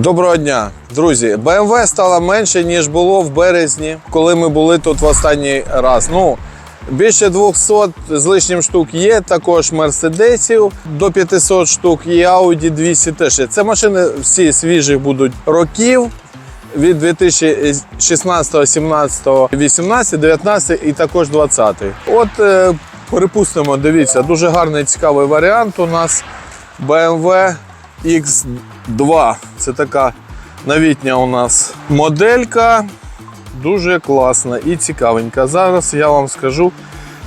Доброго дня, друзі. BMW стало менше, ніж було в березні, коли ми були тут в останній раз. Ну, більше 200 з лишнім штук є, також мерседесів до 500 штук і Audi 200 теж. Це машини всі свіжих будуть років. Від 2016, 17, 18, 19 і також 20. От е, перепустимо, дивіться, дуже гарний цікавий варіант у нас BMW X2. Це така новітня у нас моделька. Дуже класна і цікавенька. Зараз я вам скажу,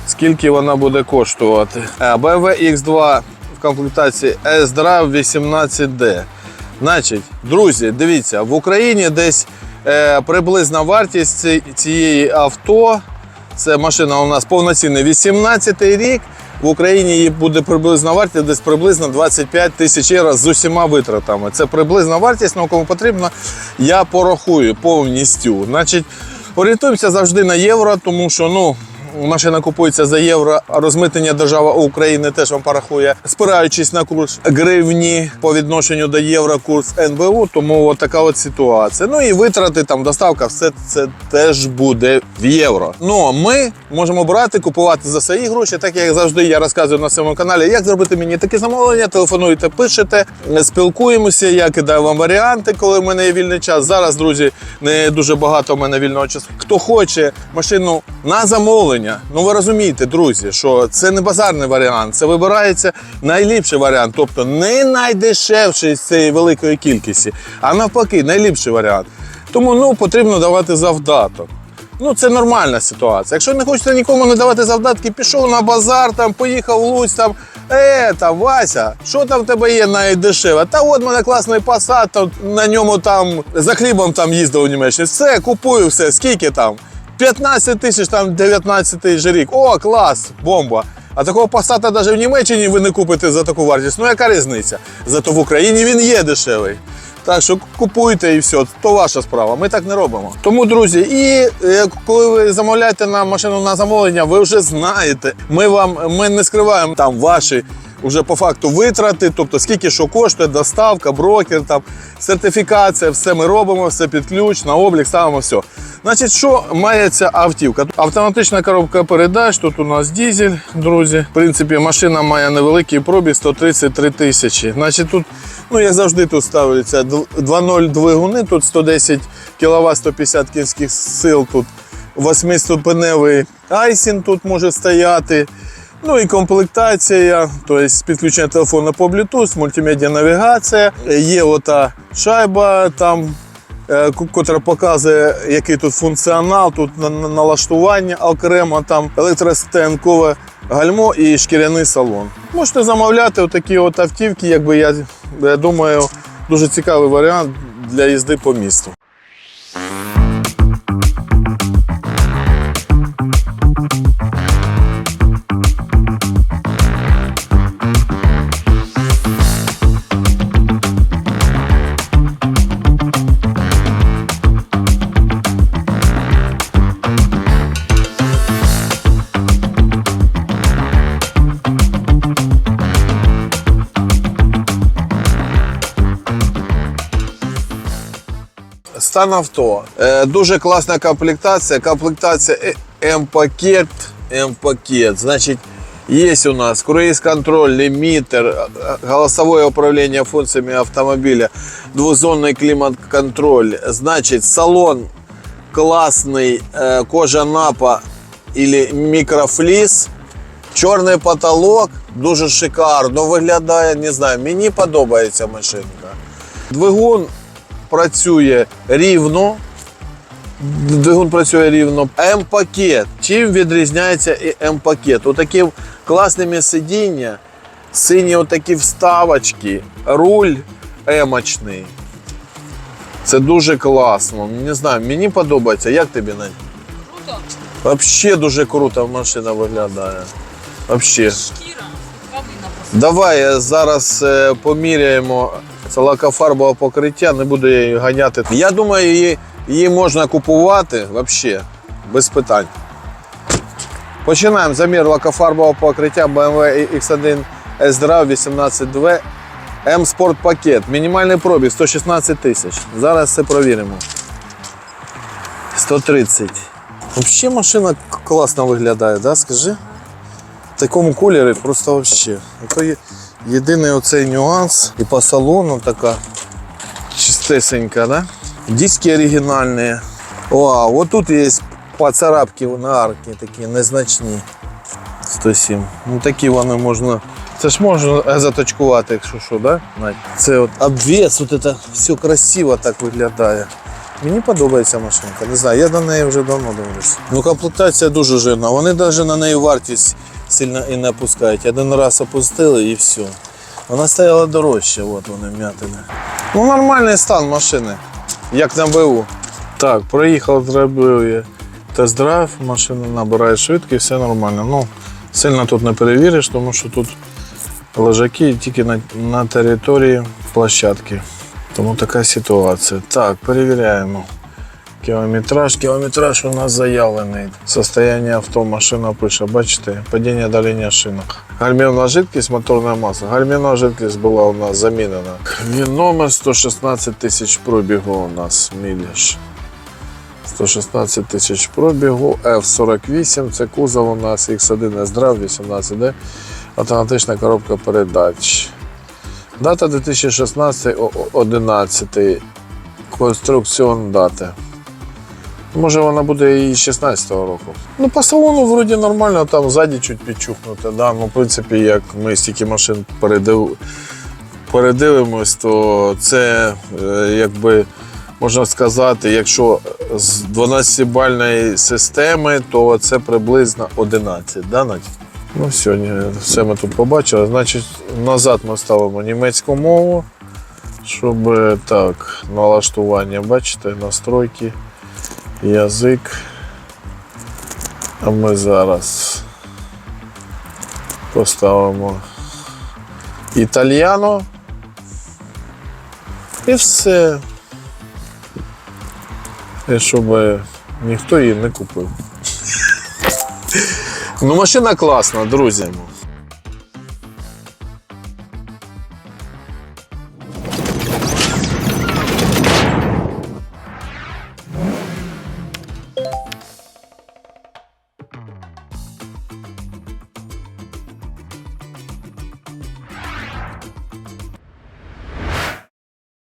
скільки вона буде коштувати. Е, BMW X2 в комплектації S-Drive 18D. Значить, друзі, дивіться, в Україні десь е, приблизна вартість цієї авто. Це машина у нас повноцінна 18 рік. В Україні її буде приблизна вартість десь приблизно 25 тисяч євро з усіма витратами. Це приблизна вартість, ну кому потрібно, я порахую повністю. Значить, орієнтуємося завжди на євро, тому що ну. Машина купується за євро, а розмитнення держава України теж вам порахує, спираючись на курс гривні по відношенню до євро, курс НБУ. Тому от така от ситуація. Ну і витрати, там доставка, все це теж буде в євро. Ну ми можемо брати, купувати за свої гроші, так як завжди я розказую на своєму каналі, як зробити мені таке замовлення. Телефонуйте, пишете, спілкуємося. Я кидаю вам варіанти, коли в мене є вільний час. Зараз, друзі, не дуже багато в мене вільного часу. Хто хоче машину на замовлення, ну ви розумієте, друзі, що це не базарний варіант, це вибирається найліпший варіант, тобто не найдешевший з цієї великої кількості, а навпаки, найліпший варіант. Тому ну потрібно давати завдаток. Ну, це нормальна ситуація. Якщо не хочете нікому не давати завдатки, пішов на базар, там, поїхав в Луць, там, е, там, Вася, що там в тебе є найдешеве? Та от мене класний посад, там, на ньому там за хлібом там їздив у Німеччині. Все, купую все, скільки там? 15 тисяч, там 19 тисяч рік. О, клас, бомба. А такого посада навіть в Німеччині ви не купите за таку вартість. Ну яка різниця? Зато в Україні він є дешевий. Так що купуйте і все, то ваша справа. Ми так не робимо. Тому, друзі, і е, коли ви замовляєте на машину на замовлення, ви вже знаєте. Ми вам ми не скриваємо там ваші вже по факту витрати, тобто скільки що коштує, доставка, брокер, там сертифікація, все ми робимо, все під ключ, на облік ставимо все. Значить, що має автівка? Автоматична коробка передач, тут у нас дізель, друзі. В принципі, машина має невеликий пробіг 133 тисячі. Значить, тут, ну як завжди, тут ставляться 2.0 двигуни, тут 110 кВт, 150 кінських сил, тут 8-ступеневий айсін тут може стояти. Ну і комплектація, тобто підключення телефону по Bluetooth, мультимедіа навігація. Є ота шайба там, е, котра показує, який тут функціонал, тут на- на- налаштування окремо, там електростенкове гальмо і шкіряний салон. Можете замовляти отакі от автівки, якби я, я думаю, дуже цікавий варіант для їзди по місту. Стан авто. Е, дуже класна комплектація. Комплектація е- М-пакет. М-пакет. Значить, є у нас круїз-контроль, лімітер, е, голосовое управління функціями автомобіля, двозонний клімат-контроль. Значить, салон класний, е, кожа напа или мікрофліс. Чорний потолок, дуже шикарно виглядає. Не знаю, мені подобається машинка. Двигун працює рівно. Двигун працює рівно. М-пакет. Чим відрізняється і М-пакет? Отакі класними сидіння, сині отакі вставочки, руль емочний. Це дуже класно. Не знаю, мені подобається. Як тобі Надь? Круто. Взагалі дуже круто машина виглядає. Взагалі. Шкіра. Давай е, зараз е, поміряємо це лакофарбове покриття, не буду я її ганяти. Я думаю, її, її можна купувати взагалі без питань. Починаємо замір лакофарбового покриття BMW X1 S-Drive 18 2 М-спорт пакет. Мінімальний пробіг 116 тисяч. Зараз все провіримо. 130. Взагалі машина класно виглядає, да? скажи? В такому кольорі просто взагалі. Єдиний оцей нюанс. І по салону така чистесенька, да? Диски оригінальні. О, вот тут є поцарапки на арці такі незначні. 107. Ну такі вони можна. Це ж можна заточкувати, якщо що, да? Це от обвес, от це все красиво так виглядає. Мені подобається машинка. Не знаю, я на неї вже давно дивлюсь. Ну, комплектація дуже жирна. Вони навіть на неї вартість сильно і не опускають. Один раз опустили і все. Вона стояла дорожче, от вони вмятини. Ну, нормальний стан машини, як на БУ. Так, проїхав, зробив я тест-драйв, машина набирає швидкість, все нормально. Ну, сильно тут не перевіриш, тому що тут лежаки тільки на, на території площадки. Тому така ситуація. Так, перевіряємо. Кілометраж, кілометраж у нас заявлений. Состояние авто, машина пише, бачите, падіння давлення шинок. Гальмівна жидкість, моторна маса. Гальмівна жидкість була у нас замінена. Він номер 116 тисяч пробігу у нас міліш. 116 тисяч пробігу, F48, це кузов у нас X1 S-Drive 18D, автоматична коробка передач. Дата 2016 о- о- 11 конструкціон дати. Може вона буде і 16-го року. Ну, по салону вроді нормально, там ззаді чуть підчухнуте. Да? Ну, в принципі, як ми стільки машин передив... передивимось, то це е, якби можна сказати, якщо з 12-бальної системи, то це приблизно 11. Да, Надь? Ну, сьогодні все ми тут побачили. Значить, назад ми ставимо німецьку мову, щоб е, так, налаштування, бачите, настройки, язик. А ми зараз поставимо італьяно. І все. І щоб ніхто її не купив. Ну, машина класна, друзі.